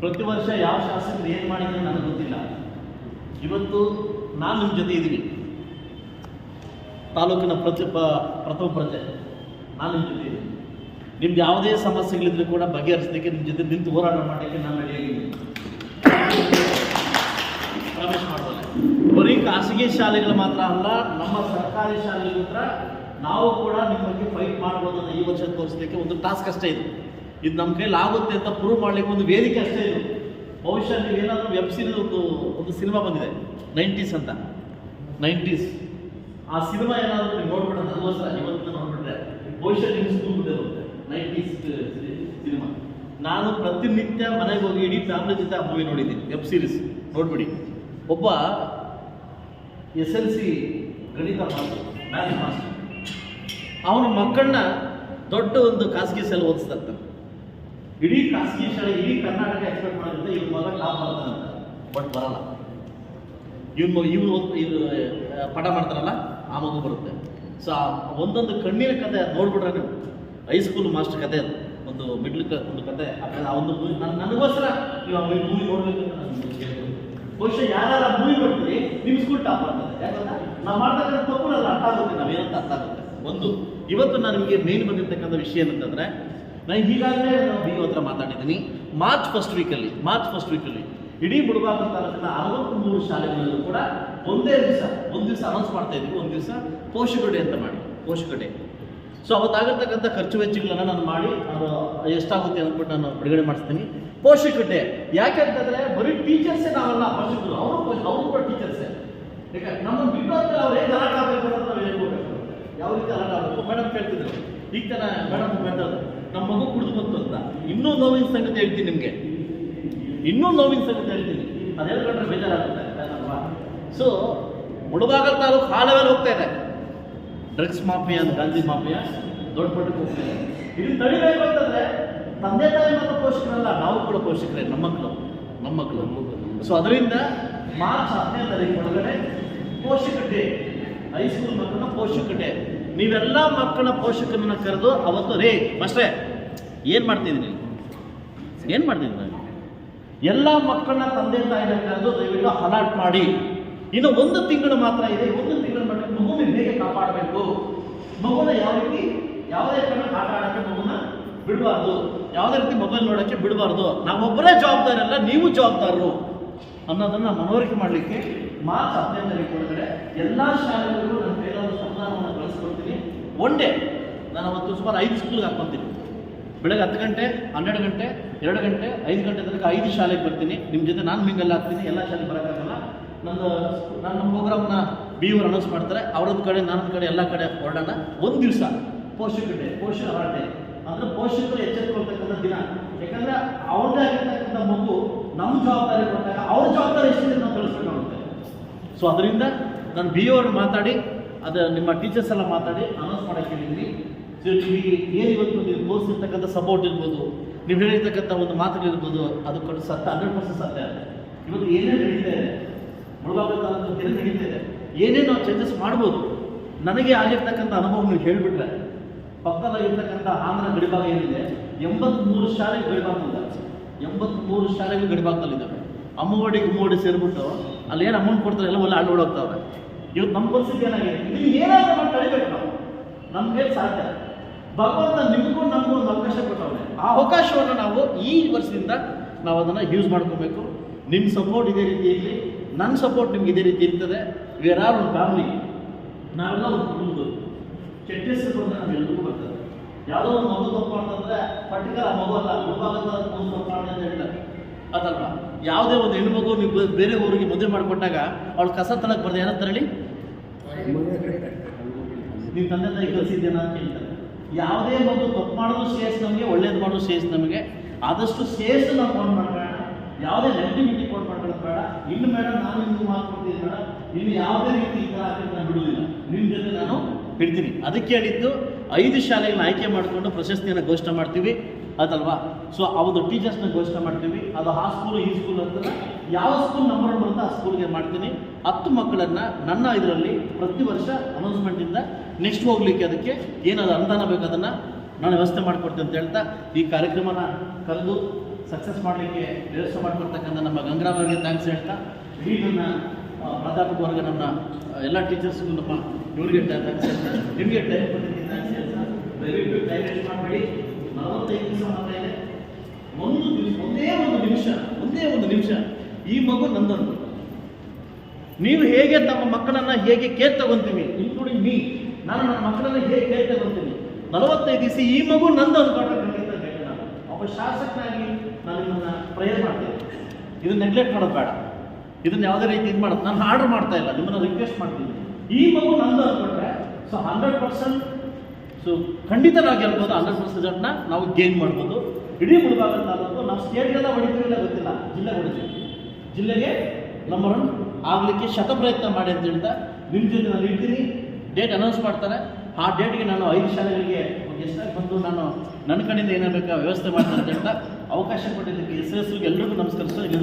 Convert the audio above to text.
ಪ್ರತಿ ವರ್ಷ ಯಾವ ಶಾಸಕರು ಏನು ಮಾಡಿದ್ರು ನನಗೆ ಗೊತ್ತಿಲ್ಲ. ಇವತ್ತು ನಾನು ನಿಮ್ಮ ಜೊತೆ ಇದ್ದೀನಿ. ತಾಲೂಕಿನ ಪ್ರತಿ ಪ್ರಥಮ ಪ್ರಜೆ ನಾನು ನಿಮ್ಮ ಜೊತೆ ಇದ್ದೀನಿ. ನಿಮ್ದು ಯಾವುದೇ ಸಮಸ್ಯೆಗಳಿದ್ರು ಕೂಡ ಬಗೆಹರಿಸಲಿಕ್ಕೆ ನಿಮ್ಮ ಜೊತೆ ನಿಂತು ಹೋರಾಟ ಮಾಡಲಿಕ್ಕೆ ನಾನು ರೆಡಿಯಾಗಿದ್ದೀನಿ ಮಾಡೋಲ್ಲ ಬರೀ ಖಾಸಗಿ ಶಾಲೆಗಳು ಮಾತ್ರ ಅಲ್ಲ, ನಮ್ಮ ಸರ್ಕಾರಿ ಶಾಲೆಗಳ ಹತ್ರ ನಾವು ಕೂಡ ನಿಮ್ಮ ಬಗ್ಗೆ ಫೈಟ್ ಮಾಡ್ಬೋದು ಅನ್ನೋ ಈ ವರ್ಷ ತೋರಿಸ್ಲಿಕ್ಕೆ ಒಂದು ಟಾಸ್ಕ್ ಅಷ್ಟೇ ಇದು. ಇದು ನಮ್ಮ ಕೈಲಿ ಆಗುತ್ತೆ ಅಂತ ಪ್ರೂವ್ ಮಾಡ್ಲಿಕ್ಕೆ ಒಂದು ವೇದಿಕೆ ಅಷ್ಟೇ ಇದು. ಬಹುಶಃ ನೀವು ಏನಾದರೂ ವೆಬ್ ಸೀರೀಸ್ ಒಂದು ಒಂದು ಸಿನಿಮಾ ಬಂದಿದೆ ನೈಂಟೀಸ್ ಅಂತ. ನೈಂಟೀಸ್ ಆ ಸಿನಿಮಾ ಏನಾದರೂ ನೀವು ನೋಡ್ಬಿಟ್ರೆ ನನಗೋಸ್ಕರ ಇವತ್ತು ನೋಡ್ಬಿಟ್ರೆ, ಬಹುಶಃ ನಿಮ್ಮ ಸ್ಕೂಲ್ ಬರುತ್ತೆ ನೈಂಟೀಸ್ ಸಿನಿಮಾ ನಾನು ಪ್ರತಿನಿತ್ಯ ಮನೆಗೆ ಹೋಗಿ ಇಡೀ ಫ್ಯಾಮಿಲಿ ಜೊತೆ ಆ ಮೂವಿ ನೋಡಿದ್ದೀನಿ ವೆಬ್ ಸೀರೀಸ್ ನೋಡ್ಬಿಡಿ. ಒಬ್ಬ ಎಸ್ ಎಲ್ ಸಿ ಗಣಿತ ಮಾಸ್ಟರ್ ಮ್ಯಾಥ್ಸ್ ಮಾಸ್ಟರ್. ಅವನ ಮಕ್ಕಳನ್ನ ದೊಡ್ಡ ಒಂದು ಖಾಸಗಿ ಶಾಲೆ ಓದಿಸ್ತಾ ಇರ್ತಾನೆ ಇಡೀ ಖಾಸಗಿ ಶಾಲೆ ಇಡೀ ಕರ್ನಾಟಕ ಎಕ್ಸ್ಪೆಕ್ಟ್ ಮಾಡಿದ್ರೆ ಇವ್ರ ಮಗ ಟಾಪ್ ಬರ್ತಾನೆ ಬಟ್ ಬರಲ್ಲ. ಇವನು ಇವ್ರು ಆ, ಪಾಠ ಮಾಡ್ತಾರಲ್ಲ ಆ ಮಗು ಬರುತ್ತೆ. ಸೊ ಒಂದೊಂದು ಕಣ್ಣಿನ ಕತೆ ನೋಡ್ಬಿಟ್ರೆ ನೀವು ಹೈಸ್ಕೂಲ್ ಮಾಸ್ಟರ್ ಕತೆ ಅದು. ಒಂದು ಮಿಡ್ಲ್ ಒಂದು ಕತೆ. ಆ ಆ ಒಂದು ಮೂವಿ ನನ್ನ ನನಗೋಸ್ಕರ ನೀವು ಆ ಮೂವಿ ನೋಡ್ಬೇಕು. ಬಹುಶಃ ಯಾರು ಮೂವಿ ನೋಡ್ತೀರಿ ನಿಮ್ಮ ಸ್ಕೂಲ್ ಟಾಪ್ ಆಗ್ತದೆ ಯಾಕಂದ್ರೆ ನಾವು ಮಾಡ್ತಕ್ಕಂಥ ತಪ್ಪು ಅರ್ಥ ಆಗುತ್ತೆ ನಾವೇನಂತ ಅರ್ಥ ಆಗುತ್ತೆ. ಒಂದು ಇವತ್ತು ನಾನು ನಿಮಗೆ ಮೇನ್ ಬಂದಿರತಕ್ಕಂಥ ವಿಷಯ ಏನಂತಂದ್ರೆ, ನಾನು ಈಗಾಗಲೇ ನಾನು ಬಿ ಹತ್ರ ಮಾತಾಡಿದ್ದೀನಿ. ಮಾರ್ಚ್ ಫಸ್ಟ್ ವೀಕಲ್ಲಿ ಮಾರ್ಚ್ ಫಸ್ಟ್ ವೀಕಲ್ಲಿ ಇಡೀ ಮುಳಬಾಗಿಲು ತಾಲೂಕಿನ ಅರವತ್ತ್ಮೂರು ಶಾಲೆಗಳಲ್ಲೂ ಕೂಡ ಒಂದೇ ದಿವಸ, ಒಂದು ದಿವಸ ಅನೌನ್ಸ್ ಮಾಡ್ತಾ ಇದ್ವಿ, ಒಂದು ದಿವಸ ಪೋಷಕ ಅಂತ ಮಾಡಿ, ಪೋಷಕ ಡೇ ಸೊ ಅವತ್ತಾಗಿರ್ತಕ್ಕಂಥ ಖರ್ಚು ವೆಚ್ಚಗಳನ್ನು ನಾನು ಮಾಡಿ, ಅದು ಎಷ್ಟಾಗುತ್ತೆ ಅಂದ್ಬಿಟ್ಟು ನಾನು ಬಿಡುಗಡೆ ಮಾಡಿಸ್ತೀನಿ. ಪೋಷಕ ಡೇ ಯಾಕೆ ಅಂತಂದರೆ, ಬರೀ ಟೀಚರ್ಸೇ ನಾವೆಲ್ಲ, ಪೋಷಕರು. ಅವರು ಅವರು ಕೂಡ ಟೀಚರ್ಸೇ ಯಾಕೆ ನಮ್ಮನ್ನು ಬಿಟ್ಟು ಅಂದ್ರೆ ಅವ್ರು ಹೇಗೆ ಅಲರ್ಟ್ ಆಗಬೇಕು ಅಂತ ನಾವು ಹೇಳ್ಕೊಬೇಕು ಆಗಬೇಕು ಮೇಡಮ್ ಕೇಳ್ತಿದ್ರು. ಈಗ ತನ ಮೇಡಮ್ ಬಂದದ್ದು ನಮ್ಮ ಮಗು ಕುಡಿದು ಬಂತು ಅಂತ. ಇನ್ನೂ ನೋವಿನ ಸಂಗತಿ ಹೇಳ್ತೀನಿ ನಿಮಗೆ. ಇನ್ನೂ ನೋವಿನ ಸಂಗತಿ ಹೇಳ್ತೀನಿ. ಅದು ಕಂಡ್ರೆ ಬೇಜಾರಾಗುತ್ತೆ ಅಲ್ವಾ ಸೊ ಮುಳಬಾಗಲ್ ತಾಲೂಕು ಹಾಲವೆಲ್ಲ ಹೋಗ್ತಾ ಇದೆ ಡ್ರಗ್ಸ್ ಮಾಫಿಯಾ ಅಂತ ಗಾಂಧಿ ಮಾಫಿಯಾ. ದೊಡ್ಡ ಮಟ್ಟಕ್ಕೆ ಹೋಗ್ತಾ ಇದೆ ಇದು ತಡಿಬೇಕು ಅಂತಂದ್ರೆ ತಂದೆ ತಾಯಿ ಮಾತ್ರ ಪೋಷಕರಲ್ಲ ನಾವು ಕೂಡ ಪೋಷಕರೇ ನಮ್ಮ ಮಕ್ಕಳು. ನಮ್ಮ ಮಕ್ಕಳು. ಸೊ ಅದರಿಂದ ಮಾರ್ಚ್ ಹತ್ತನೇ ತಾರೀಕು ಒಳಗಡೆ ಪೋಷಕ ಡೇ. ಹೈಸ್ಕೂಲ್ ಮಕ್ಕಳನ್ನ ಪೋಷಕತೆ. ನೀವೆಲ್ಲ ಮಕ್ಕಳ ಪೋಷಕರನ್ನ ಕರೆದು ಅವತ್ತು ರೇ ಅಷ್ಟೇ ಏನು ಮಾಡ್ತಿದ್ದೀನಿ ಏನು ಮಾಡ್ತಿದ್ದೀನಿ ಎಲ್ಲ ಮಕ್ಕಳನ್ನ ತಂದೆ ತಾಯಿನ ಕರೆದು ದಯವಿಟ್ಟು ಅಲರ್ಟ್ ಮಾಡಿ. ಇನ್ನು ಒಂದು ತಿಂಗಳು ಮಾತ್ರ ಇದೆ, ಒಂದು ತಿಂಗಳ ಮಟ್ಟಿಗೆ ಮಗುವಿನ ಹೇಗೆ ಕಾಪಾಡಬೇಕು? ಮಗುನ ಯಾವ ರೀತಿ ಯಾವುದೇ ಕಡೆ ಆಟ ಆಡಕ್ಕೆ ಮಗುನ ಬಿಡಬಾರ್ದು? ಯಾವುದೇ ರೀತಿ ಮೊಬೈಲ್ ನೋಡೋಕ್ಕೆ ಬಿಡಬಾರ್ದು? ನಾವೊಬ್ಬರೇ ಜವಾಬ್ದಾರಿ ಅಲ್ಲ ನೀವು ಜವಾಬ್ದಾರರು. ಅನ್ನೋದನ್ನ ಮನವರಿಕೆ ಮಾಡಲಿಕ್ಕೆ ಮಾರ್ಚ್ ಹದಿನೈದು ಒಳಗಡೆ ಎಲ್ಲ ಶಾಲೆಗಳಿಗೂ ನನ್ನ ಕೈಲಾದ ಸಂಧಾನವನ್ನು ಕಳಿಸ್ಕೊಡ್ತೀನಿ. ಒನ್ ಡೇ ನಾನು ಅವತ್ತು ಸುಮಾರು ಐದು ಸ್ಕೂಲ್ಗೆ ಹಾಕ್ಕೊತೀನಿ ಬೆಳಗ್ಗೆ ಹತ್ತು ಗಂಟೆ, ಹನ್ನೆರಡು ಗಂಟೆ, ಎರಡು ಗಂಟೆ, ಐದು ಗಂಟೆ ತನಕ ಐದು ಶಾಲೆಗೆ ಬರ್ತೀನಿ. ನಿಮ್ಮ ಜೊತೆ ನಾನು ಮಿಂಗಲ್ ಆಗ್ತೀನಿ. ಎಲ್ಲ ಶಾಲೆಗೆ ಬರೋಕ್ಕಾಗಲ್ಲ. ನಂದು ನನ್ನ ಪ್ರೋಗ್ರಾಮ್ನ ಬಿ ಅವರು ಅನೌನ್ಸ್ ಮಾಡ್ತಾರೆ. ಅವ್ರದ್ದು ಕಡೆ ನನ್ನ ಕಡೆ, ಎಲ್ಲ ಕಡೆ ಹೊರಡೋಣ. ಒಂದು ದಿವಸ ಪೋಷಕ ಡೇ ಪೋಷಕ ಡೇ. ಅಂದರೆ ಪೋಷಕರು ಎಚ್ಚರಿಕೊಳ್ತಕ್ಕಂಥ ದಿನ. ಯಾಕಂದರೆ ಅವ್ರದ್ದೇ ಆಗಿರ್ತಕ್ಕಂಥ ಮಗು ನಮ್ಮ ಜವಾಬ್ದಾರಿ ಕೊಟ್ಟಾಗ ಅವ್ರ ಜವಾಬ್ದಾರಿ ಎಷ್ಟಿದೆ ನಾವು ತಿಳಿಸ್ಬೇಕಾಗುತ್ತೆ ಸೊ ಅದರಿಂದ ನಾನು ಬಿ ಅವ್ರನ್ನ ಮಾತಾಡಿ, ಅದು ನಿಮ್ಮ ಟೀಚರ್ಸ್ ಎಲ್ಲ ಮಾತಾಡಿ ಅನೌನ್ಸ್ ಮಾಡಕ್ಕೆ ಹೇಳಿದ್ದೀನಿ ಸೊ ನಿಮಗೆ ಏನು ಇವತ್ತು ನೀವು ತೋರಿಸಿರ್ತಕ್ಕಂಥ ಸಪೋರ್ಟ್ ಇರ್ಬೋದು, ನೀವು ಹೇಳಿರ್ತಕ್ಕಂಥ ಒಂದು ಮಾತುಗಳಿರ್ಬೋದು ಅದು ಕಟ್ಟು ಸತ್ಯ ಹಂಡ್ರೆಡ್ ಪರ್ಸೆಂಟ್ ಸತ್ಯ. ಇವತ್ತು ಏನೇನು ನಡೀತಾ ಇದೆ, ಮುಳಬಾಗಿಲು ಕೆಲಸ ನಡೀತಾ ಇದೆ, ಏನೇನು ನಾವು ಚೇಂಜಸ್ ಮಾಡ್ಬೋದು, ನನಗೆ ಆಗಿರ್ತಕ್ಕಂಥ ಅನುಭವ ನೀವು ಹೇಳಿಬಿಟ್ರೆ, ಪಕ್ಕದಲ್ಲಿರ್ತಕ್ಕಂಥ ಆಂಧ್ರ ಗಡಿಭಾಗ ಏನಿದೆ, ಎಂಬತ್ಮೂರು ಶಾಲೆ ಗಡಿಭಾಗದಲ್ಲಿ ಎಂಬತ್ಮೂರು ಶಾಲೆಗಳು ಗಡಿಭಾಗದಲ್ಲಿದ್ದಾವೆ. ಅಮೋಡಿಗೆ ಮೋಡಿ ಸೇರಿಬಿಟ್ಟು ಅಲ್ಲಿ ಏನು ಅಮೌಂಟ್ ಕೊಡ್ತಾರೆ ಎಲ್ಲ ಒಳ್ಳೆ ಆಳು ಹೋಗ್ತಾವೆ ಇವತ್ತು ನಮ್ಮ ಪರಿಸ್ಥಿತಿ ಏನಾಗಿದೆ? ನೀವು ಏನಾದರೂ ಮಾಡಿ ತಡಿಬೇಕು ನಾವು. ನಮ್ಗೆ ಸಾಧ್ಯ? ಭಗವಂತ ನಿಮಗೂ ನಮಗೂ ಒಂದು ಅವಕಾಶ ಕೊಟ್ಟವನೆ. ಆ ಅವಕಾಶವನ್ನು ನಾವು ಈ ವರ್ಷದಿಂದ ನಾವು ಅದನ್ನು ಯೂಸ್ ಮಾಡ್ಕೋಬೇಕು. ನಿಮ್ಮ ಸಪೋರ್ಟ್ ಇದೇ ರೀತಿ ಇರಲಿ. ನನ್ನ ಸಪೋರ್ಟ್ ನಿಮ್ಗೆ ಇದೇ ರೀತಿ ಇರ್ತದೆ. ವೇರ್ ಆರ್ ಒಂದು ಫ್ಯಾಮಿಲಿ ನಾವೆಲ್ಲ ಒಂದು ಹೆಸರು ಬಂದರೆ ನಾವು ಎಲ್ರಿಗೂ ಬರ್ತದೆ. ಯಾವುದೋ ಒಂದು ಮಗು ತಪ್ಪು ಮಾಡ್ತಂದ್ರೆ ಪರ್ಟಿಕ್ಯುಲರ್ ಮಗು ಅಲ್ಲ ಗುರುಭಾಗದ ಮಗು ತಪ್ಪು ಅಂತ ಹೇಳ್ತಾರೆ ಅದಲ್ವಾ? ಯಾವುದೇ ಒಂದು ಹೆಣ್ಣು ಮಗು ನೀವು ಬೇರೆ ಊರಿಗೆ ಮದುವೆ ಮಾಡಿಕೊಟ್ಟಾಗ ಅವಳು ಕಸ ತನಕ ಬರ್ದೆ, ಏನಂತ ಹೇಳಿ? ನೀವು ತಂದೆ ತಾಯಿ ಕಲಿಸಿದ್ದೇನ ಅಂತ ಹೇಳ್ತಾರೆ ಯಾವುದೇ ಮಗು ತಪ್ಪು ಮಾಡೋದು ಶ್ರೇಷ್ಠ ನಮಗೆ, ಒಳ್ಳೇದು ಮಾಡೋದು ಶ್ರೇಷ್ಠ ನಮಗೆ. ಆದಷ್ಟು ಶ್ರೇಷ್ಠ ನಾವು ಫೋನ್ ಮಾಡಬೇಡ. ಯಾವುದೇ ನೆಗೆಟಿವಿಟಿ ಫೋನ್ ಮಾಡ್ಕೊಳ್ಳೋದು ಬೇಡ. ಇನ್ನು ಬೇಡ, ನಾನು ನಿಮ್ಗೆ ಮಾತು ಕೊಡ್ತೀನಿ ಬೇಡ. ಇನ್ನು ಯಾವುದೇ ರೀತಿ ಈ ಥರ ನಾನು ಬಿಡುವುದಿಲ್ಲ. ನಿಮ್ಮ ಜೊತೆ ನಾನು ಬಿಡ್ತೀನಿ. ಅದಕ್ಕೆ ಹೇಳಿದ್ದು ಐದು ಶಾಲೆಗಳನ್ನ ಆಯ್ಕೆ ಮಾಡಿಕೊಂಡು ಪ್ರಶಸ್ತಿಯನ್ನು ಘೋಷಣೆ ಮಾಡ್ತೀವಿ. ಅದಲ್ವಾ? ಸೊ ಅವತ್ತು ಟೀಚರ್ಸ್ನ ಘೋಷಣೆ ಮಾಡ್ತೀವಿ. ಅದು ಆ ಸ್ಕೂಲು ಈ ಸ್ಕೂಲ್ ಅಂತ ಯಾವ ಸ್ಕೂಲ್ ನಂಬರ್ ಬರುತ್ತೆ ಆ ಸ್ಕೂಲ್ಗೆ ಮಾಡ್ತೀನಿ. ಹತ್ತು ಮಕ್ಕಳನ್ನು ನನ್ನ ಇದರಲ್ಲಿ ಪ್ರತಿ ವರ್ಷ ಅನೌನ್ಸ್ಮೆಂಟಿಂದ ನೆಕ್ಸ್ಟ್ ಹೋಗ್ಲಿಕ್ಕೆ ಅದಕ್ಕೆ ಏನಾದ್ರು ಅನುದಾನ ಬೇಕು ಅದನ್ನು ನಾನು ವ್ಯವಸ್ಥೆ ಮಾಡಿಕೊಡ್ತೀನಿ ಅಂತ ಹೇಳ್ತಾ ಈ ಕಾರ್ಯಕ್ರಮನ ಕರೆದು ಸಕ್ಸಸ್ ಮಾಡಲಿಕ್ಕೆ ವ್ಯವಸ್ಥೆ ಮಾಡಿಕೊಡ್ತಕ್ಕಂಥ ನಮ್ಮ ಗಂಗರಾಮ್ ಅವರಿಗೆ ಥ್ಯಾಂಕ್ಸ್ ಹೇಳ್ತಾ. ಆ, ಪ್ರಾಧ್ಯಾಪಕ ವರ್ಗ ನನ್ನ ಎಲ್ಲ ಟೀಚರ್ಸ್ಗೂ ನಮ್ಮ ಇವ್ರಿಗೆ ನಿಮಗೆ ಟೈಮ್ ಟೈಮ್ ನಲವತ್ತೈದು ದಿವಸ ಮಾತ್ರ ಇದೆ ಒಂದು ಒಂದೇ ಒಂದು ನಿಮಿಷ ಒಂದೇ ಒಂದು ನಿಮಿಷ ಈ ಮಗು ನಂದೊಂದು ನೀವು ಹೇಗೆ ತಮ್ಮ ಮಕ್ಕಳನ್ನ ಹೇಗೆ ಕೇರ್ ತಗೊಂತೀವಿ ಇನ್ಕ್ಲೂಡಿಂಗ್ ಮೀ ನಾನು ನನ್ನ ಮಕ್ಕಳನ್ನ ಹೇಗೆ ಕೇರ್ ತಗೊಂತೀನಿ ನಲವತ್ತೈದು ದಿವಸ ಈ ಮಗು ನಂದು ಅನ್ಕೊಂಡು ಒಬ್ಬ ಶಾಸಕನಾಗಿ ನಾನು ನಿಮ್ಮನ್ನ ಪ್ರೇಯರ್ ಮಾಡ್ತೀನಿ ಇದು ನೆಗ್ಲೆಕ್ಟ್ ಮಾಡೋದು ಬೇಡ ಇದನ್ನ ಯಾವುದೇ ರೀತಿ ಇದು ಮಾಡೋದು. ನಾನು ಆರ್ಡರ್ ಮಾಡ್ತಾ ಇಲ್ಲ, ನಿಮ್ಮನ್ನು ರಿಕ್ವೆಸ್ಟ್ ಮಾಡ್ತೀನಿ. ಈ ಮಗು ನಂದು ಅನ್ಕೊಂಡ್ರೆ ಸೊ ಹಂಡ್ರೆಡ್ ಪರ್ಸೆಂಟ್ ಸೊ ಖಂಡಿತ ನಾವು ಗೆಲ್ಬೋದು ಹಂಡ್ರೆಡ್ ಪರ್ಸೆಂಟ್ನ ನಾವು ಗೇನ್ ಮಾಡ್ಬೋದು. ಇಡೀ ಮುಳುಗಾಗ ತಾಲೂಕು, ನಾವು ಸ್ಟೇಟ್ಗೆಲ್ಲ ಹೊಡಿತೀವಿಲ್ಲ ಗೊತ್ತಿಲ್ಲ ಜಿಲ್ಲೆ ಹೊಡಿತೀವಿ. ಜಿಲ್ಲೆಗೆ ನಂಬರ್ ಒನ್ ಆಗಲಿಕ್ಕೆ ಶತ ಪ್ರಯತ್ನ ಮಾಡಿ ಅಂತ ಹೇಳ್ತಾ ನಿಮ್ಮ ಜೊತೆ ನಾನು ಇರ್ತೀನಿ. ಡೇಟ್ ಅನೌನ್ಸ್ ಮಾಡ್ತಾರೆ. ಆ ಡೇಟ್ಗೆ ನಾನು ಐದು ಶಾಲೆಗಳಿಗೆ ಎಷ್ಟಾಗಿ ಬಂದು ನಾನು ನನ್ನ ಕಡೆಯಿಂದ ಏನಾಗಬೇಕು ವ್ಯವಸ್ಥೆ ಮಾಡ್ತಾರೆ ಅಂತ ಹೇಳ್ತಾ ಅವಕಾಶ ಕೊಟ್ಟಿದ್ದಕ್ಕೆ ಎಸ್ ಎಸ್ ಎಲ್ರಿಗೂ ನಮಸ್ಕರಿಸೋ ಇಲ್ಲಿ